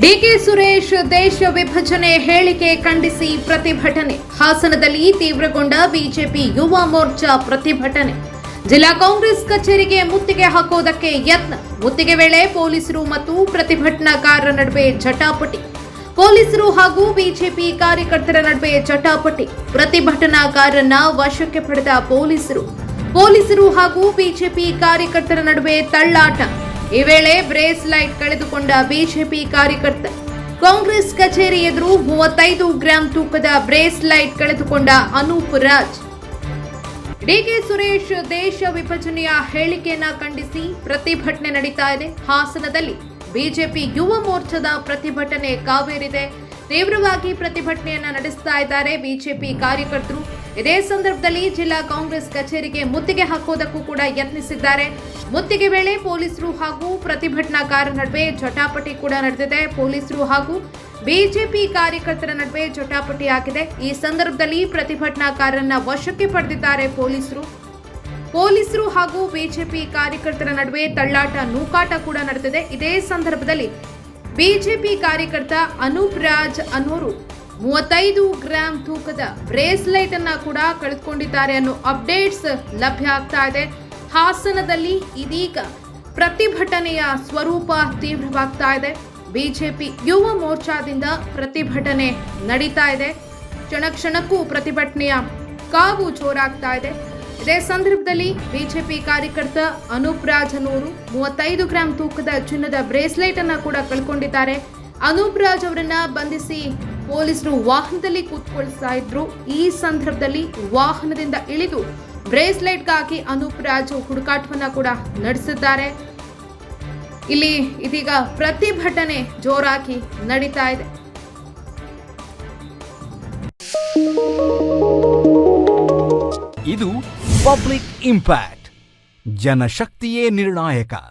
DK Suresh ದೇಶ ವಿಭಜನೆ ಹೇಳಿಕೆ ಖಂಡಿಸಿ ಪ್ರತಿಭಟನೆ. ಹಾಸನದಲ್ಲಿ ತೀವ್ರಗೊಂಡ ಬಿಜೆಪಿ ಯುವ ಮೋರ್ಚಾ ಪ್ರತಿಭಟನೆ. ಜಿಲ್ಲಾ ಕಾಂಗ್ರೆಸ್ ಕಚೇರಿಗೆ ಮುತ್ತಿಗೆ ಹಾಕೋದಕ್ಕೆ ಯತ್ನ. ಮುತ್ತಿಗೆ ವೇಳೆ ಪೊಲೀಸರು ಮತ್ತು ಪ್ರತಿಭಟನಾಕಾರರ ನಡುವೆ ಜಟಾಪಟಿ. ಪೊಲೀಸರು ಹಾಗೂ ಬಿಜೆಪಿ ಕಾರ್ಯಕರ್ತರ ನಡುವೆ ಜಟಾಪಟಿ. ಪ್ರತಿಭಟನಾಕಾರರನ್ನ ವಶಕ್ಕೆ ಪಡೆದ ಪೊಲೀಸರು. ಪೊಲೀಸರು ಹಾಗೂ ಬಿಜೆಪಿ ಕಾರ್ಯಕರ್ತರ ನಡುವೆ ತಳ್ಳಾಟ. ಈ ವೇಳೆ ಬ್ರೇಸ್ ಲೈಟ್ ಕಳೆದುಕೊಂಡ ಬಿಜೆಪಿ ಕಾರ್ಯಕರ್ತ, ಕಾಂಗ್ರೆಸ್ ಕಚೇರಿ ಎದುರು ಮೂವತ್ತೈದು ಗ್ರಾಂ ತೂಕದ ಬ್ರೇಸ್ ಲೈಟ್ ಕಳೆದುಕೊಂಡ ಅನೂಪ್ ರಾಜ್. ಡಿಕೆ ಸುರೇಶ್ ದೇಶ ವಿಭಜನೆಯ ಹೇಳಿಕೆಯನ್ನ ಖಂಡಿಸಿ ಪ್ರತಿಭಟನೆ ನಡೀತಾ ಇದೆ. ಹಾಸನದಲ್ಲಿ ಬಿಜೆಪಿ ಯುವ ಮೋರ್ಚಾದ ಪ್ರತಿಭಟನೆ ಕಾವೇರಿದೆ. ತೀವ್ರವಾಗಿ ಪ್ರತಿಭಟನೆಯನ್ನ ನಡೆಸ್ತಾ ಇದ್ದಾರೆ ಬಿಜೆಪಿ ಕಾರ್ಯಕರ್ತರು. ಇದೇ ಸಂದರ್ಭದಲ್ಲಿ ಜಿಲ್ಲಾ ಕಾಂಗ್ರೆಸ್ ಕಚೇರಿಗೆ ಮುತ್ತಿಗೆ ಹಾಕೋದಕ್ಕೂ ಕೂಡ ಯತ್ನಿಸಿದ್ದಾರೆ. ಮುತ್ತಿಗೆ ವೇಳೆ ಪೊಲೀಸರು ಹಾಗೂ ಪ್ರತಿಭಟನಾಕಾರರ ನಡುವೆ ಜಟಾಪಟಿ ಕೂಡ ನಡೆದಿದೆ. ಪೊಲೀಸರು ಹಾಗೂ ಬಿಜೆಪಿ ಕಾರ್ಯಕರ್ತರ ನಡುವೆ ಜಟಾಪಟಿ ಆಗಿದೆ. ಈ ಸಂದರ್ಭದಲ್ಲಿ ಪ್ರತಿಭಟನಾಕಾರರನ್ನ ವಶಕ್ಕೆ ಪಡೆದಿದ್ದಾರೆ ಪೊಲೀಸರು. ಪೊಲೀಸರು ಹಾಗೂ ಬಿಜೆಪಿ ಕಾರ್ಯಕರ್ತರ ನಡುವೆ ತಳ್ಳಾಟ, ನೂಕಾಟ ಕೂಡ ನಡೆದಿದೆ. ಇದೇ ಸಂದರ್ಭದಲ್ಲಿ ಬಿಜೆಪಿ ಕಾರ್ಯಕರ್ತ ಅನೂಪ್ ರಾಜ್ ಅನ್ನೋರು ಮೂವತ್ತೈದು ಗ್ರಾಂ ತೂಕದ ಬ್ರೇಸ್ಲೈಟ್ ಅನ್ನ ಕೂಡ ಕಳೆದುಕೊಂಡಿದ್ದಾರೆ ಅನ್ನೋ ಅಪ್ಡೇಟ್ಸ್ ಲಭ್ಯ ಆಗ್ತಾ ಇದೆ. ಹಾಸನದಲ್ಲಿ ಇದೀಗ ಪ್ರತಿಭಟನೆಯ ಸ್ವರೂಪ ತೀವ್ರವಾಗ್ತಾ ಇದೆ. ಬಿಜೆಪಿ ಯುವ ಮೋರ್ಚಾದಿಂದ ಪ್ರತಿಭಟನೆ ನಡೀತಾ ಇದೆ. ಕ್ಷಣ ಕ್ಷಣಕ್ಕೂ ಪ್ರತಿಭಟನೆಯ ಕಾವು ಜೋರಾಗ್ತಾ ಇದೆ. ಇದೇ ಸಂದರ್ಭದಲ್ಲಿ ಬಿಜೆಪಿ ಕಾರ್ಯಕರ್ತ ಅನೂಪ್ ರಾಜನೂರು ಮೂವತ್ತೈದು ಗ್ರಾಂ ತೂಕದ ಚಿನ್ನದ ಬ್ರೇಸ್ಲೈಟ್ ಅನ್ನ ಕೂಡ ಕಳ್ಕೊಂಡಿದ್ದಾರೆ. ಅನೂಪ್ ರಾಜ್ ಅವರನ್ನ ಬಂಧಿಸಿ ಪೊಲೀಸರು ವಾಹನದಲ್ಲಿ ಕೂತ್ಕೊಳ್ತಾ ಇದ್ರು. ಈ ಸಂದರ್ಭದಲ್ಲಿ ವಾಹನದಿಂದ ಇಳಿದು ಬ್ರೇಸ್ಲೈಟ್ಗಾಗಿ ಅನೂಪ್ ರಾಜ್ ಹುಡುಕಾಟವನ್ನ ಕೂಡ ನಡೆಸಿದ್ದಾರೆ. ಇಲ್ಲಿ ಇದೀಗ ಪ್ರತಿಭಟನೆ ಜೋರಾಗಿ ನಡೀತಾ ಇದೆ. ಇದು ಪಬ್ಲಿಕ್ ಇಂಪ್ಯಾಕ್ಟ್, ಜನಶಕ್ತಿಯೇ ನಿರ್ಣಾಯಕ.